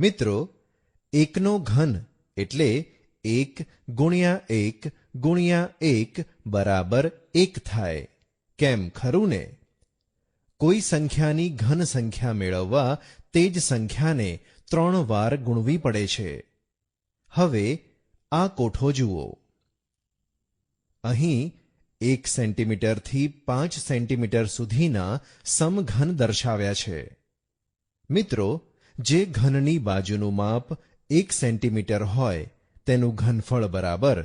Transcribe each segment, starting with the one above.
મિત્રો, એકનો ઘન એટલે એક ગુણ્યા એક ગુણ્યા એક બરાબર એક થાય. કેમ ખરું ને? કોઈ સંખ્યાની ઘન સંખ્યા મેળવવા તે જ સંખ્યાને ત્રણ વાર ગુણવી પડે છે. હવે આ કોઠો જુઓ. અહીં એક સેન્ટીમીટરથી પાંચ સેન્ટીમીટર સુધીના સમઘન દર્શાવ્યા છે. મિત્રો જે ઘનની બાજુનું માપ એક સેન્ટીમીટર હોય, તેનું ઘનફળ બરાબર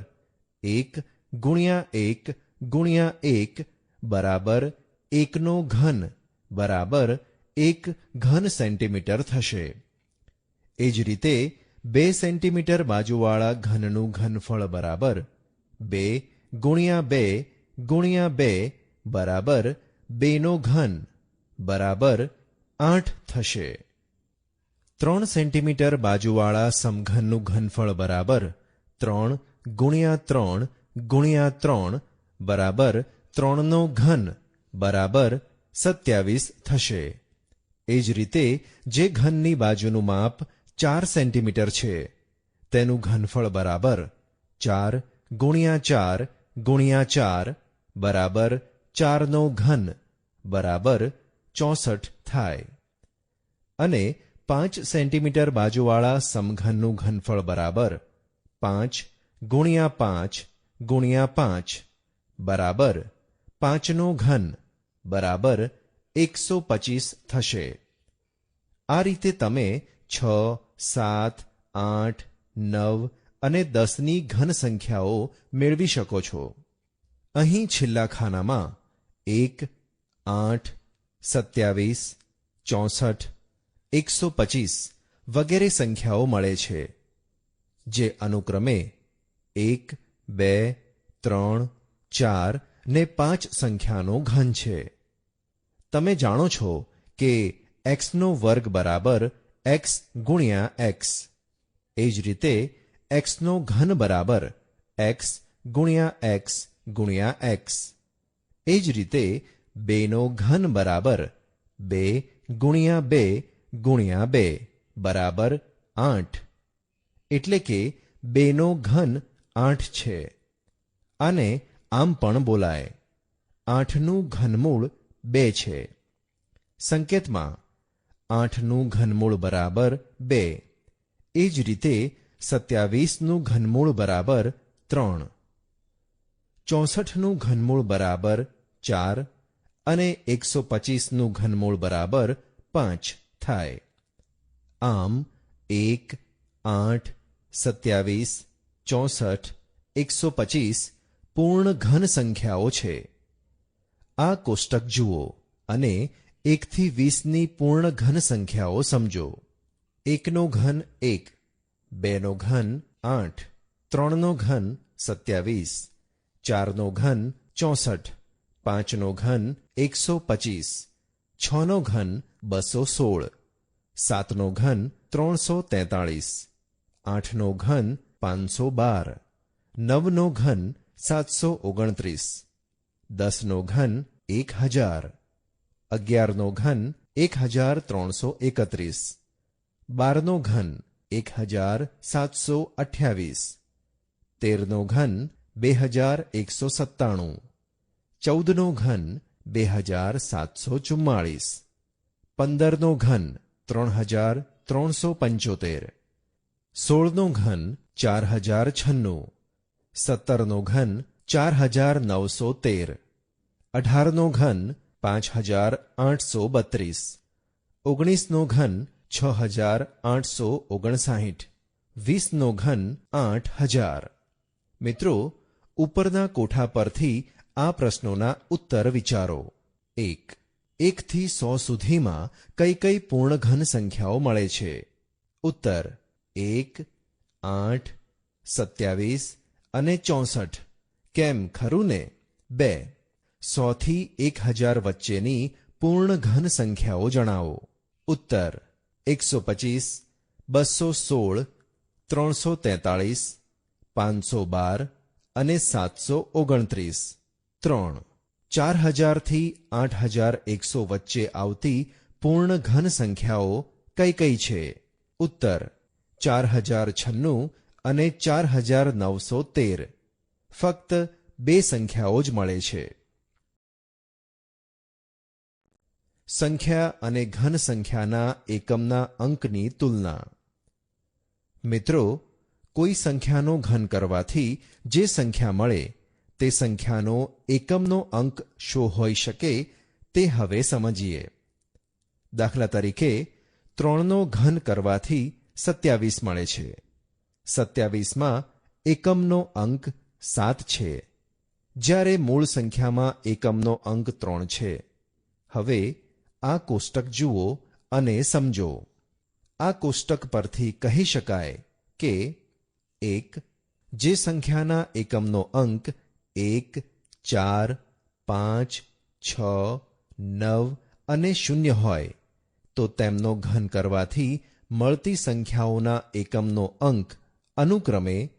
એક ગુણ્યા એક ગુણ્યા એક બરાબર એકનો ઘન બરાબર એક ઘન સેન્ટીમીટર થશે. એ જ રીતે બે સેન્ટીમીટર બાજુવાળા ઘનનું ઘનફળ બરાબર બે ગુણ્યા બે ગુણ્યા બે બરાબર બેનો ઘન બરાબર આઠ થશે. ત્રણ સેન્ટીમીટર બાજુવાળા સમઘનનું ઘનફળ બરાબર ત્રણ ગુણ્યા ત્રણ ગુણ્યા ત્રણ બરાબર ત્રણનો ઘન બરાબર સત્યાવીસ થશે. એ જ રીતે જે ઘનની બાજુનું માપ ચાર સેન્ટીમીટર છે, તેનું ઘનફળ બરાબર ચાર ગુણ્યા ચાર ગુણ્યા ચાર બરાબર ચારનો ઘન બરાબર ચોસઠ થાય. અને પાંચ સેન્ટીમીટર બાજુવાળા સમઘનનું ઘનફળ બરાબર પાંચ ગુણ્યા પાંચ ગુણ્યા પાંચ બરાબર પાંચનો ઘન બરાબર એકસો પચીસ થશે. આ રીતે તમે છ, સાત, આઠ, નવ અને દસની ઘન સંખ્યાઓ મેળવી શકો છો. અહીં છેલ્લા ખાનામાં એક, આઠ, સત્યાવીસ, ચોસઠ એકસો પચીસ વગેરે સંખ્યાઓ મળે છે, જે અનુક્રમે એક, બે, ત્રણ, ચાર ને પાંચ સંખ્યાનો ઘન છે. તમે જાણો છો કે એક્સનો વર્ગ બરાબર એક્સ ગુણ્યા એક્સ એ જ રીતે એક્સનો ઘન બરાબર એક્સ ગુણ્યા એક્સ ગુણ્યા એક્સ એ જ રીતે બેનો ઘન બરાબર બે ગુણ્યા બે ગુણ્યા બે, બરાબર આઠ. એટલે કે બેનો ઘન આઠ છે. અને આમ પણ બોલાય. આઠનું ઘનમૂળ બે છે. સંકેતમાં, આઠનું ઘનમૂળ બરાબર બે. એ જ રીતે સત્યાવીસનું ઘનમૂળ બરાબર ત્રણ. ચોસઠનું ઘનમૂળ બરાબર ચાર અને એકસો પચીસનું ઘનમૂળ બરાબર પાંચ. થાય. આમ એક આઠ સત્યાવીસ ચોસઠ એકસો પચીસ પૂર્ણ ઘન સંખ્યાઓ છે. આ કોષ્ટક જુઓ અને એકથી વીસની પૂર્ણ ઘન સંખ્યાઓ સમજો. એકનો ઘન એક, બેનો ઘન આઠ, ત્રણનો ઘન સત્યાવીસ, ચારનો ઘન ચોસઠ, પાંચનો ઘન એકસો પચીસ, છનો ઘન બસો સોળ સાતનો ઘન ત્રણસો તેતાળીસ આઠનો ઘન પાંચસો બાર નવનો ઘન સાતસો ઓગણત્રીસ દસનો ઘન એક હજાર અગિયારનો ઘન એક હજાર ત્રણસો એકત્રીસ બારનો ઘન એક હજાર સાતસો અઠ્યાવીસ તેરનો ઘન બે હજાર એકસો સત્તાણું ચૌદનો ઘન બે હજાર સાતસો ચુમ્માળીસ પંદરનો ઘન ત્રણ હજાર ત્રણસો પંચોતેર. સોળનો ઘન ચાર હજાર છન્નું. સત્તરનો ઘન ચાર હજાર નવસો તેર. અઢારનો ઘન પાંચ હજાર આઠસો બત્રીસ. ઓગણીસનો ઘન છ હજાર આઠસો ઓગણસાહીઠ વીસનો ઘન આઠ હજાર મિત્રો, ઉપરના કોઠા પરથી આ પ્રશ્નોના ઉત્તર વિચારો. એક એકથી સો સુધીમાં કઈ કઈ પૂર્ણઘન સંખ્યાઓ મળે છે. ઉત્તર, એક, આઠ, સત્યાવીસ અને ચોસઠ. કેમ ખરું ને? બે. સોથી એક હજાર વચ્ચેની પૂર્ણ ઘન સંખ્યાઓ જણાવો. ઉત્તર, એકસો પચીસ, બસો સોળ, ત્રણસો તેતાળીસ, પાંચસો બાર અને સાતસો ઓગણત્રીસ. ત્રણ. ચાર હજારથી આઠ હજાર એકસો વચ્ચે આવતી પૂર્ણ ઘન સંખ્યાઓ કઈ કઈ છે? ઉત્તર ચાર હજાર છન્નું અને ચાર હજાર નવસો તેર. ફક્ત બે સંખ્યાઓ જ મળે છે. સંખ્યા અને ઘન સંખ્યાના એકમના અંકની તુલના. મિત્રો, કોઈ સંખ્યાનો ઘન કરવાથી જે સંખ્યા મળે તે સંખ્યાનો એકમનો અંક શો હોઈ શકે તે હવે સમજીએ. દાખલા તરીકે, ત્રણનો ઘન કરવાથી સત્યાવીસ મળે છે. સત્યાવીસમાં એકમનો અંક સાત છે. જ્યારે મૂળ સંખ્યામાં એકમનો અંક ત્રણ છે. હવે આ કોષ્ટક જુઓ અને સમજો. આ કોષ્ટક પરથી કહી શકાય કે એક જે સંખ્યાના એકમનો અંક એક, ચાર, પાંચ, છ, નવ અને શૂન્ય હોય, તો તેમનો ઘન કરવાથી મળતી સંખ્યાઓના એકમનો અંક અનુક્રમે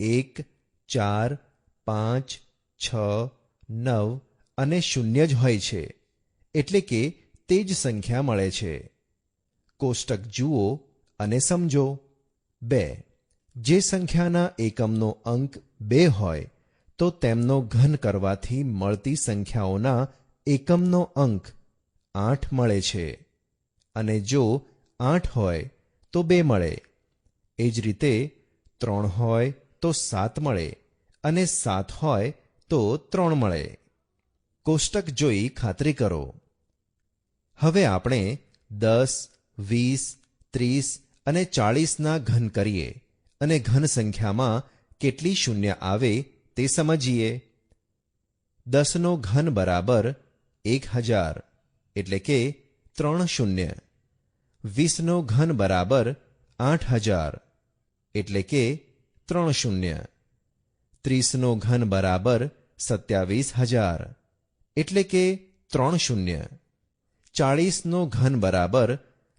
એક, ચાર, પાંચ, છ, નવ અને શૂન્ય જ હોય છે, એટલે કે તે જ સંખ્યા મળે છે. કોષ્ટક જુઓ અને સમજો. બે, જે સંખ્યાના એકમનો અંક બે હોય તો તેમનો ઘન કરવાથી મળતી સંખ્યાઓના એકમનો અંક આઠ મળે છે. અને જો આઠ હોય, તો બે મળે. એ જ રીતે ત્રણ હોય, તો સાત મળે. અને સાત હોય, તો ત્રણ મળે. કોષ્ટક જોઈ ખાતરી કરો. હવે આપણે દસ, વીસ, ત્રીસ અને ચાળીસના ઘન કરીએ. અને ઘન સંખ્યામાં કેટલી શૂન્ય આવે તે સમજીએ દસનો ઘન બરાબર એક હજાર એટલે કે ત્રણ શૂન્ય વીસનો ઘન બરાબર આઠ હજાર એટલે કે ત્રણ શૂન્ય ત્રીસનો ઘન બરાબર સત્યાવીસ હજાર એટલે કે ત્રણ શૂન્ય ચાળીસનો ઘન બરાબર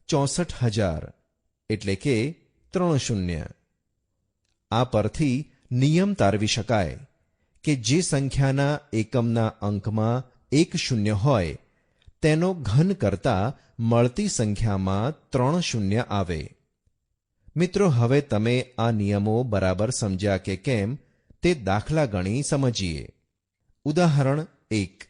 ચોસઠ હજાર એટલે કે ત્રણ શૂન્ય આ પરથી નિયમ તારવી શકાય કે જે સંખ્યાના એકમના અંકમાં એક શૂન્ય હોય, તેનો ઘન કરતા મળતી સંખ્યામાં ત્રણ શૂન્ય આવે. મિત્રો, હવે તમે આ નિયમો બરાબર સમજ્યા કે કેમ તે દાખલા ગણી સમજીએ. ઉદાહરણ એક,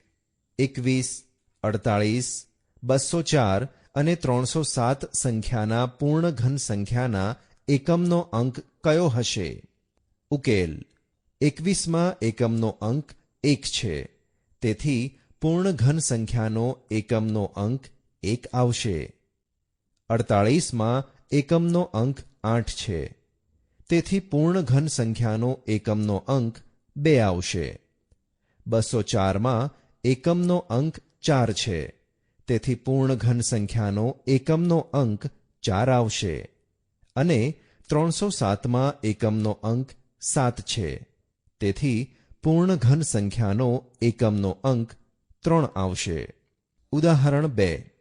એકવીસ, અડતાળીસ, બસો ચાર અને ત્રણસો સાત સંખ્યાના પૂર્ણ ઘન સંખ્યાના એકમનો અંક કયો હશે? ઉકેલ. એકવીસમાં એકમનો અંક એક છે. તેથી પૂર્ણ ઘન સંખ્યાનો એકમનો અંક એક આવશે. અડતાળીસમાં એકમનો અંક આઠ છે. તેથી પૂર્ણ ઘન સંખ્યાનો એકમનો અંક બે આવશે. બસો ચારમાં એકમનો અંક ચાર છે. તેથી પૂર્ણ ઘન સંખ્યાનો એકમનો અંક ચાર આવશે. અને ત્રણસો સાતમાં એકમનો અંક સાત છે. તેથી પૂર્ણ ઘન સંખ્યાનો એકમનો અંક ત્રણ આવશે. ઉદાહરણ બે.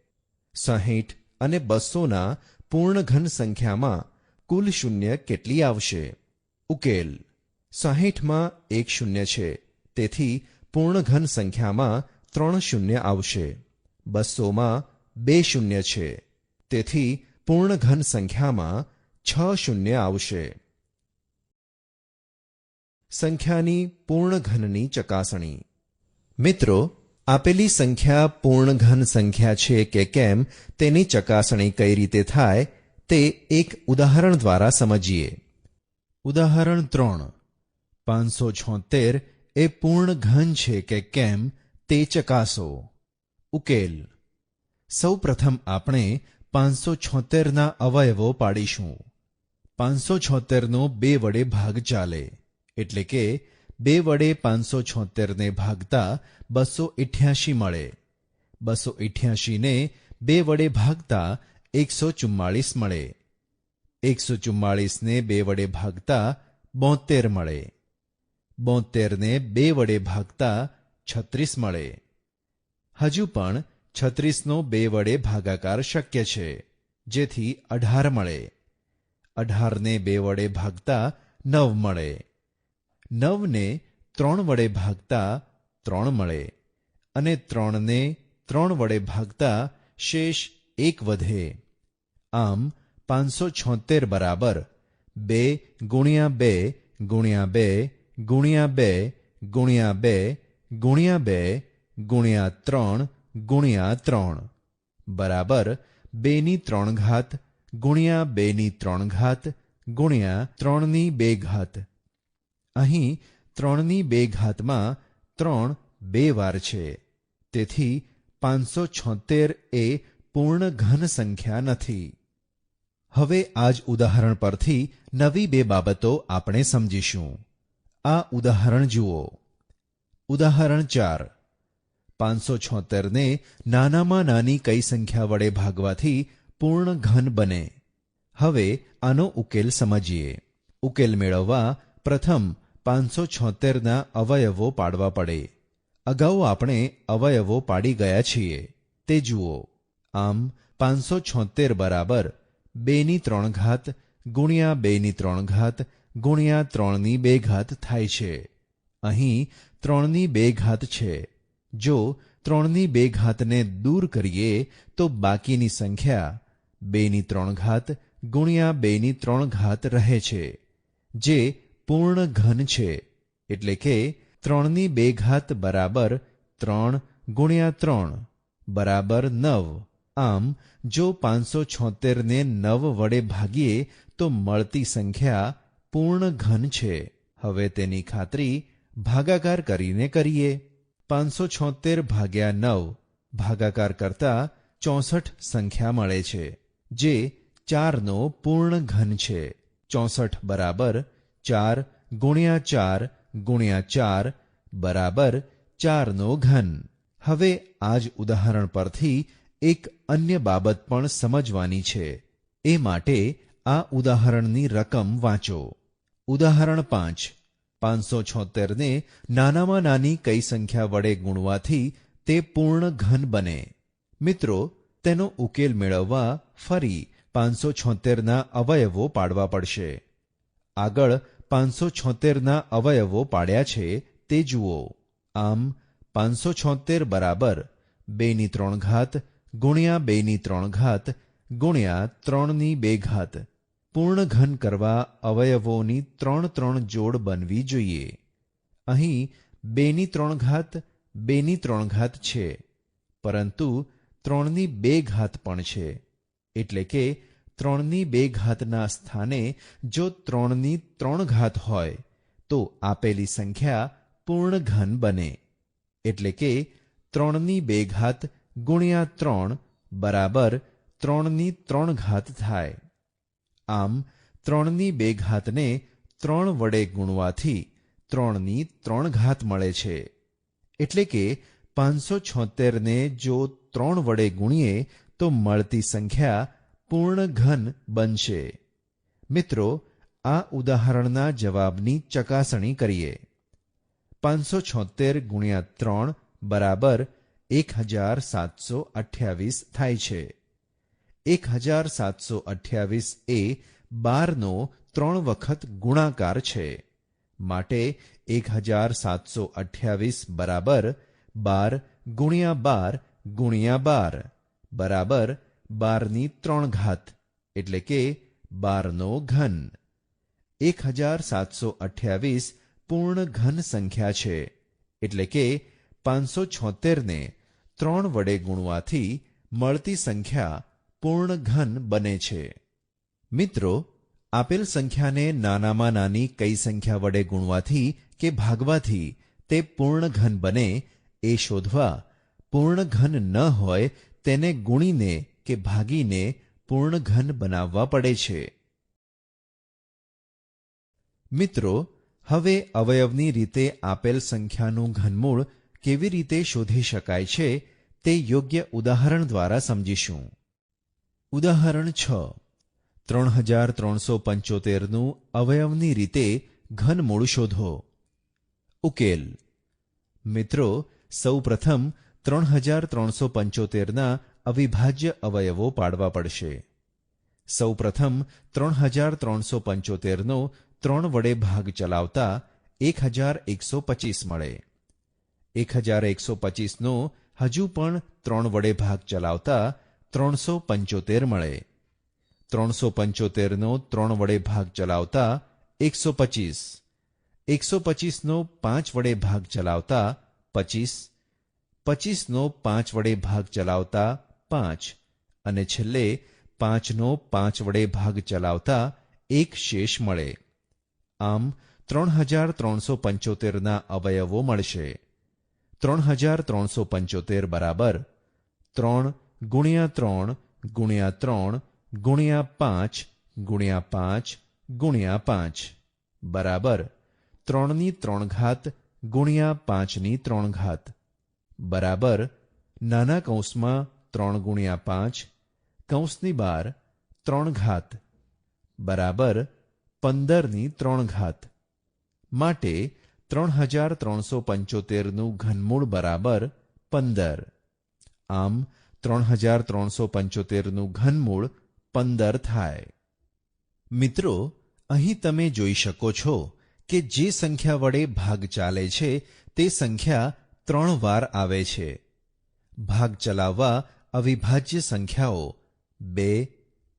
સાહીઠ અને બસોના પૂર્ણ ઘન સંખ્યામાં કુલ શૂન્ય કેટલી આવશે? ઉકેલ. સાહીઠમાં એક શૂન્ય છે. તેથી પૂર્ણ ઘન સંખ્યામાં ત્રણ શૂન્ય આવશે. બસોમાં બે શૂન્ય છે. તેથી પૂર્ણ ઘન સંખ્યામાં છ શૂન્ય આવશે. સંખ્યાની પૂર્ણ ઘનની ચકાસણી. મિત્રો, આપેલી સંખ્યા પૂર્ણ ઘન સંખ્યા છે કે કેમ તેની ચકાસણી કઈ રીતે થાય તે એક ઉદાહરણ દ્વારા સમજીએ. ઉદાહરણ ત્રણ. પાંચસો છોતેર એ પૂર્ણ ઘન છે કે કેમ તે ચકાસો. ઉકેલ. સૌ પ્રથમ આપણે પાંચસો છોતેરના અવયવો પાડીશું. પાંચસો છોતેરનો બે વડે ભાગ ચાલે. એટલે કે બે વડે પાંચસો છોતેરને ભાગતા બસો ઇઠ્યાસી મળે. બસો ઇઠ્યાસીને બે વડે ભાગતા એકસો ચુમ્માળીસ મળે. એકસો ચુમ્માળીસને બે વડે ભાગતા બોતેર મળે. બોતેરને બે વડે ભાગતા છત્રીસ મળે. હજુ પણ છત્રીસનો બે વડે ભાગાકાર શક્ય છે, જેથી અઢાર મળે. અઢારને બે વડે ભાગતા નવ મળે. નવને ત્રણ વડે ભાગતા ત્રણ મળે અને ત્રણને ત્રણ વડે ભાગતા શેષ એક વધે. આમ પાંચસો છોતેર બરાબર બે ગુણ્યા બે ગુણ્યા બે ગુણ્યા બે ગુણ્યા બે ગુણ્યા બે ગુણ્યા ત્રણ ગુણ્યા ત્રણ. બરાબર બેની ત્રણ ઘાત ગુણ્યા બેની ત્રણ ઘાત ગુણ્યા ત્રણની બે ઘાત. અહીં ત્રણની બે ઘાતમાં ત્રણ બે વાર છે. તેથી પાંચસો છોતેર એ પૂર્ણ ઘન સંખ્યા નથી. હવે આ જ ઉદાહરણ પરથી નવી બે બાબતો આપણે સમજીશું. આ ઉદાહરણ જુઓ. ઉદાહરણ ચાર. પાંચસો છોતેરને નાનામાં નાની કઈ સંખ્યા વડે ભાગવાથી પૂર્ણ ઘન બને. હવે આનો ઉકેલ સમજીએ. ઉકેલ મેળવવા પ્રથમ પાંચસો છોતેરના અવયવો પાડવા પડે. અગાઉ આપણે અવયવો પાડી ગયા છીએ. તે જુઓ. આમ, પાંચસો છોતેર બરાબર બેની ત્રણ ઘાત ગુણ્યા બેની ત્રણ ઘાત ગુણ્યા ત્રણની બે ઘાત થાય છે. અહીં ત્રણની બે ઘાત છે. જો ત્રણની બે ઘાતને દૂર કરીએ, તો બાકીની સંખ્યા બેની ત્રણ ઘાત ગુણ્યા બેની ત્રણ ઘાત રહે છે. જે પૂર્ણ ઘન છે, એટલે કે ત્રણની બે ઘાત બરાબર ત્રણ ગુણ્યા ત્રણ, બરાબર નવ. આમ, જો પાંચસો છોતેરને નવ વડે ભાગીએ, તો મળતી સંખ્યા પૂર્ણ ઘન છે. હવે તેની ખાતરી ભાગાકાર કરીને કરીએ. પાંચસો છોતેર ભાગ્યા નવ, ભાગાકાર કરતા ચોસઠ સંખ્યા મળે છે, જે ચારનો પૂર્ણ ઘન છે. ચોસઠ બરાબર ચાર ગુણ્યા ચાર ગુણ્યા ચાર બરાબર ચારનો ઘન. હવે આ જ ઉદાહરણ પરથી એક અન્ય બાબત પણ સમજવાની છે. એ માટે આ ઉદાહરણની રકમ વાંચો. ઉદાહરણ પાંચ. પાંચસો છોતેરને નાનામાં નાની કઈ સંખ્યા વડે ગુણવાથી તે પૂર્ણ ઘન બને. મિત્રો, તેનો ઉકેલ મેળવવા ફરી પાંચસો છોતેરના અવયવો પાડવા પડશે. આગળ પાંચસો છોતેરના અવયવો પાડ્યા છે, તે જુઓ. આમ, પાંચસો છોતેર બરાબર બેની ત્રણ ઘાત ગુણ્યા બેની ત્રણ ઘાત ગુણ્યા ત્રણની બે ઘાત. પૂર્ણ ઘન કરવા અવયવોની ત્રણ ત્રણ જોડ બનવી જોઈએ. અહીં બેની ત્રણ ઘાત બેની ત્રણ ઘાત છે, પરંતુ ત્રણની બે ઘાત પણ છે. એટલે કે ત્રણની બે ઘાતના સ્થાને જો ત્રણની ત્રણ ઘાત હોય, તો આપેલી સંખ્યા પૂર્ણ ઘન બને. એટલે કે ત્રણની બે ઘાત ગુણ્યા ત્રણ બરાબર ત્રણની ત્રણ ઘાત થાય. આમ, ત્રણની બે ઘાતને ત્રણ વડે ગુણવાથી ત્રણની ત્રણ ઘાત મળે છે. એટલે કે પાંચસો છોતેરને જો ત્રણ વડે ગુણીએ, તો મળતી સંખ્યા પૂર્ણ ઘન બનશે. મિત્રો, આ ઉદાહરણના જવાબની ચકાસણી કરીએ. પાંચસો છોતેર ગુણ્યા ત્રણ બરાબર એક હજાર સાતસો અઠ્યાવીસ થાય છે. એક હજાર સાતસો અઠ્યાવીસ એ બારનો ત્રણ વખત ગુણાકાર છે. માટે એક હજાર સાતસો અઠ્યાવીસ બરાબર બાર ગુણ્યા બાર ગુણ્યા બાર બરાબર બારની ત્રણ ઘાત, એટલે કે બારનો ઘન. એક હજાર સાતસો અઠ્યાવીસ પૂર્ણ ઘન સંખ્યા છે, એટલે કે પાંચસો છોતેરને ત્રણ વડે ગુણવાથી મળતી સંખ્યા પૂર્ણ ઘન બને છે. મિત્રો, આપેલ સંખ્યાને નાનામાં નાની કઈ સંખ્યા વડે ગુણવાથી કે ભાગવાથી તે પૂર્ણ ઘન બને એ શોધવા પૂર્ણ ઘન ન હોય તેને ગુણીને કે ભાગીને પૂર્ણ ઘન બનાવવા પડે છે. મિત્રો, હવે અવયવની રીતે આપેલ સંખ્યાનું ઘનમૂળ કેવી રીતે શોધી શકાય છે તે યોગ્ય ઉદાહરણ દ્વારા સમજીશું. ઉદાહરણ છ. ત્રણ હજાર ત્રણસો પંચોતેરનું અવયવની રીતે ઘનમૂળ શોધો. ઉકેલ. મિત્રો સૌ પ્રથમ ત્રણ હજાર ત્રણસો પંચોતેરના અવિભાજ્ય અવયવો પાડવા પડશે. સૌ પ્રથમ ત્રણ હજાર ત્રણસો પંચોતેરનો ત્રણ વડે ભાગ ચલાવતા એક હજાર એકસો પચીસ મળે. એક હજાર એકસો પચીસનો હજુ પણ ત્રણ વડે ભાગ ચલાવતા ત્રણસો પંચોતેર મળે. ત્રણસો પંચોતેરનો ત્રણ વડે ભાગ ચલાવતા એકસો પચીસ. એકસો પચીસનો પાંચ વડે ભાગ ચલાવતા પચીસ. પચીસનો પાંચ વડે ભાગ ચલાવતા પાંચ અને છેલ્લે પાંચનો પાંચ વડે ભાગ ચલાવતા એક શેષ મળે. આમ ત્રણ હજાર ત્રણસો પંચોતેરના અવયવો મળશે. ત્રણ હજાર ત્રણસો પંચોતેર બરાબર ત્રણ ગુણ્યા ત્રણ ગુણ્યા ત્રણ ગુણ્યા પાંચ ગુણ્યા પાંચ ગુણ્યા પાંચ બરાબર ત્રણની ત્રણ ઘાત ગુણ્યા પાંચની ત્રણ ઘાત બરાબર નાના કૌંસમાં ત્રણ ગુણ્યા પાંચ, કૌંસની બાર, ત્રણ ઘાત, બરાબર પંદરની ત્રણ ઘાત. માટે ત્રણ હજાર ત્રણસો પંચોતેરનું ઘનમૂળ બરાબર પંદર. આમ ત્રણ હજાર ત્રણસો પંચોતેરનું ઘનમૂળ પંદર થાય. મિત્રો, અહીં તમે જોઈ શકો છો કે જે સંખ્યા વડે ભાગ ચાલે છે તે સંખ્યા ત્રણ વાર આવે છે. ભાગ ચલાવવા અવિભાજ્ય સંખ્યાઓ બે,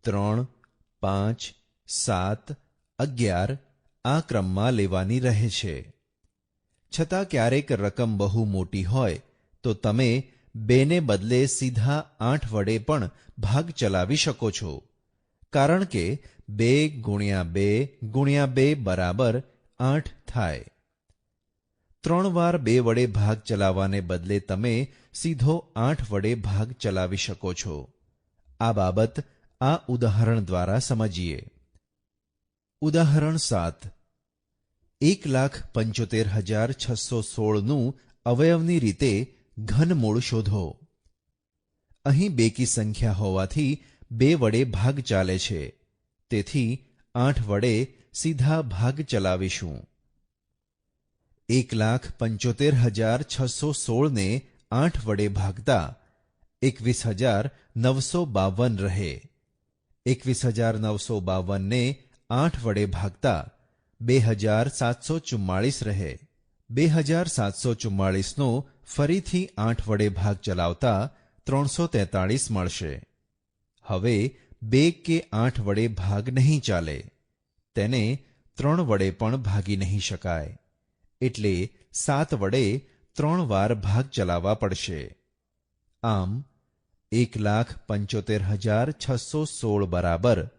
ત્રણ, પાંચ, સાત, અગિયાર આ ક્રમમાં લેવાની રહે છે. છતાં ક્યારેક રકમ બહુ મોટી હોય તો તમે બેને બદલે સીધા આઠ વડે પણ ભાગ ચલાવી શકો છો. કારણ કે બે ગુણ્યા બે ગુણ્યા બે બરાબર આઠ થાય. ત્રણ વાર બે વડે ભાગ ચલાવવાને બદલે તમે સીધો આઠ વડે ભાગ ચલાવી શકો છો. આ બાબત આ ઉદાહરણ દ્વારા સમજીએ. ઉદાહરણ સાત. એક લાખ પંચોતેર હજાર છસો સોળનું અવયવની રીતે ઘનમૂળ શોધો. અહીં બેકી સંખ્યા હોવાથી બે વડે ભાગ ચાલે છે. તેથી આઠ વડે સીધા ભાગ ચલાવીશું. એક લાખ પંચોતેર હજાર છસો સોળને આઠ વડે ભાગતા એકવીસ હજાર નવસો બાવન રહે એકવીસ હજાર નવસો બાવનને આઠ વડે ભાગતા બે હજાર સાતસો ચુમ્માળીસ રહે બે હજાર સાતસો ચુમ્માળીસનો ફરીથી આઠ વડે ભાગ ચલાવતા ત્રણસો તેતાળીસ મળશે હવે બે કે આઠ વડે ભાગ નહીં ચાલે તેને ત્રણ વડે પણ ભાગી નહીં શકાય એટલે સાત વડે ત્રણ વાર ભાગ ચલાવવા પડશે. આમ, એક લાખ પંચોતેર હજાર છસો સોળ બરાબર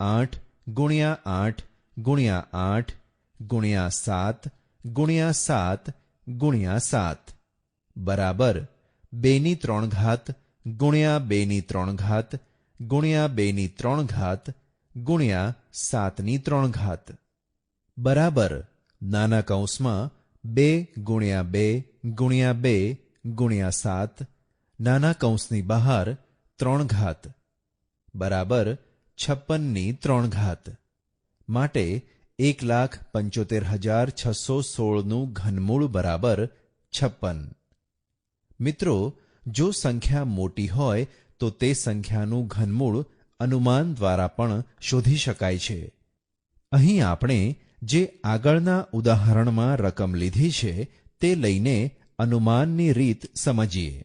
આઠ ગુણ્યા આઠ ગુણ્યા આઠ ગુણ્યા સાત ગુણ્યા સાત ગુણ્યા સાત. બરાબર બેની ત્રણ ઘાત ગુણ્યા બેની ત્રણ ઘાત ગુણ્યા બેની ત્રણ ઘાત ગુણ્યા સાતની ત્રણ ઘાત. બરાબર નાના કૌંસમાં બે ગુણ્યા બે ગુણ્યા બે ગુણ્યા સાત, નાના કૌંસની બહાર ત્રણ ઘાત, બરાબર છપ્પનની ત્રણ ઘાત. માટે એક લાખ પંચોતેર હજાર છસો સોળનું ઘનમૂળ બરાબર છપ્પન. મિત્રો, જો સંખ્યા મોટી હોય, તો તે સંખ્યાનું ઘનમૂળ અનુમાન દ્વારા પણ શોધી શકાય છે. અહીં આપણે જે આગળના ઉદાહરણમાં રકમ લીધી છે, તે લઈને અનુમાનની રીત સમજીએ.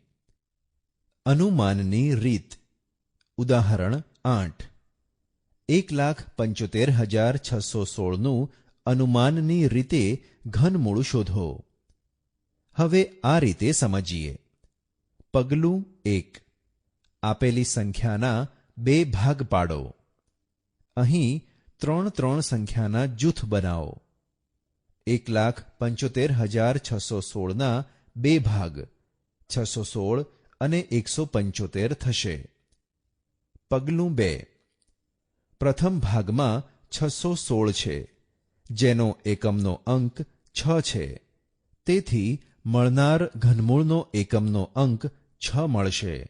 અનુમાનની રીત. ઉદાહરણ આઠ. એક લાખ પંચોતેર હજાર છસો સોળનું અનુમાનની રીતે ઘનમૂળ શોધો. હવે આ રીતે સમજીએ. પગલું એક. આપેલી સંખ્યાના બે ભાગ પાડો અહીં ત્રણ ત્રણ સંખ્યાના જૂથ બનાવો. એક લાખ પંચોતેર હજાર છસો સોળના બે ભાગ. છસો સોળ અને એકસો પંચોતેર થશે. પગલું બે. પ્રથમ ભાગમાં છસો સોળ છે, જેનો એકમનો અંક છ છે. તેથી મળનાર ઘનમૂળનો એકમનો અંક છ મળશે.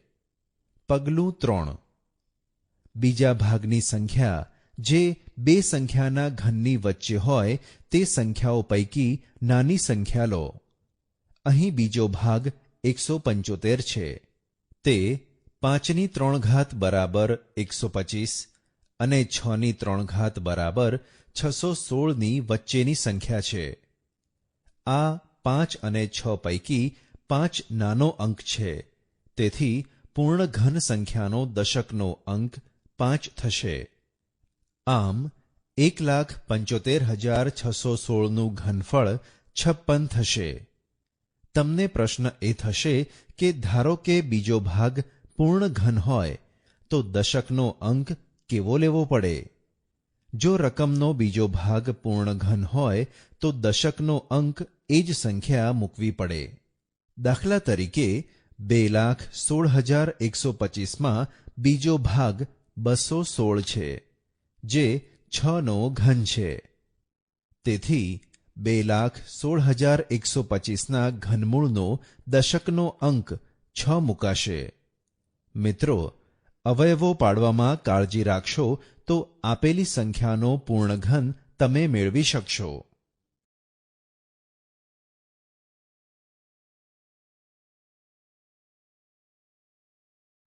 પગલું ત્રણ. બીજા ભાગની સંખ્યા જે બે સંખ્યાના ઘનની વચ્ચે હોય, તે સંખ્યાઓ પૈકી નાની સંખ્યા લો. અહીં બીજો ભાગ એકસો પંચોતેર છે. તે પાંચની ત્રણ ઘાત બરાબર એકસો પચીસ અને છની ત્રણ ઘાત બરાબર છસો સોળની વચ્ચેની સંખ્યા છે. આ પાંચ અને છ પૈકી પાંચ નાનો અંક છે. તેથી પૂર્ણ ઘન સંખ્યાનો દશકનો અંક પાંચ થશે. આમ, એક લાખ પંચોતેર હજાર છસો સોળનું ઘનફળ છપ્પન થશે. તમને પ્રશ્ન એ થશે કે ધારો કે બીજો ભાગ પૂર્ણ ઘન હોય, તો દશકનો અંક કેવો લેવો પડે? જો રકમનો બીજો ભાગ પૂર્ણ ઘન હોય, તો દશકનો અંક એ જ સંખ્યા મૂકવી પડે. દાખલા તરીકે, બે લાખ સોળ હજાર એકસો પચીસમાં બીજો ભાગ બસો સોળ છે. જે છ નો ઘન છે. તેથી બે લાખ સોળ હજાર એકસો પચીસના ઘનમૂળનો દશકનો અંક છ મુકાશે. મિત્રો, અવયવો પાડવામાં કાળજી રાખશો તો આપેલી સંખ્યાનો પૂર્ણ ઘન તમે મેળવી શકશો.